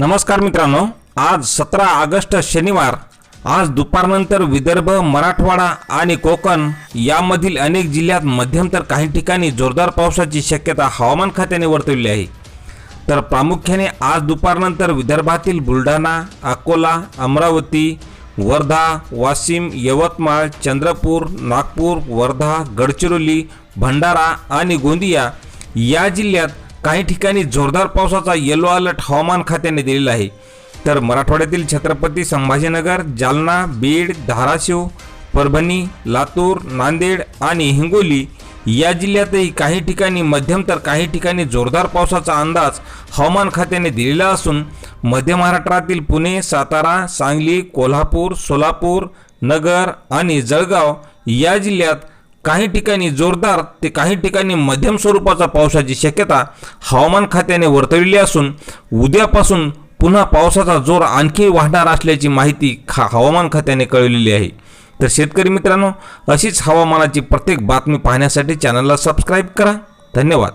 नमस्कार मित्रांनो आज सतरा ऑगस्ट शनिवार आज दुपारनंतर विदर्भ मराठवाडा आणि कोकण यामधील अनेक जिल्ह्यात मध्यम तर काही ठिकाणी जोरदार पावसाची शक्यता हवामान खात्याने वर्तवली आहे. तर प्रामुख्याने आज दुपारनंतर विदर्भातील बुलढाणा अकोला अमरावती वर्धा वाशिम यवतमाळ चंद्रपूर नागपूर वर्धा गडचिरोली भंडारा आणि गोंदिया या जिल्ह्यात काही ठिकाणी जोरदार पावसाचा येलो अलर्ट हवामान खात्याने दिलेला आहे. तर मराठवाड्यातील छत्रपती संभाजीनगर जालना बीड धाराशिव परभणी लातूर नांदेड आणि हिंगोली या जिल्ह्यातही काही ठिकाणी मध्यम तर काही ठिकाणी जोरदार पावसाचा अंदाज हवामान खात्याने दिलेला असून मध्य महाराष्ट्रातील पुणे सातारा सांगली कोल्हापूर सोलापूर नगर आणि जळगाव या जिल्ह्यात काही ठिकाणी जोरदार ते काही ठिकाणी मध्यम स्वरूपाचा पावसाची शक्यता हवामान खात्याने वर्तवलेली असून उद्यापासून पुन्हा पावसाचा जोर आणखी वाढणार असल्याची माहिती खा हवामान खात्याने कळवलेली आहे. तर शेतकरी मित्रांनो अशीच हवामानाची प्रत्येक बातमी पाहण्यासाठी चॅनलला सबस्क्राईब करा. धन्यवाद.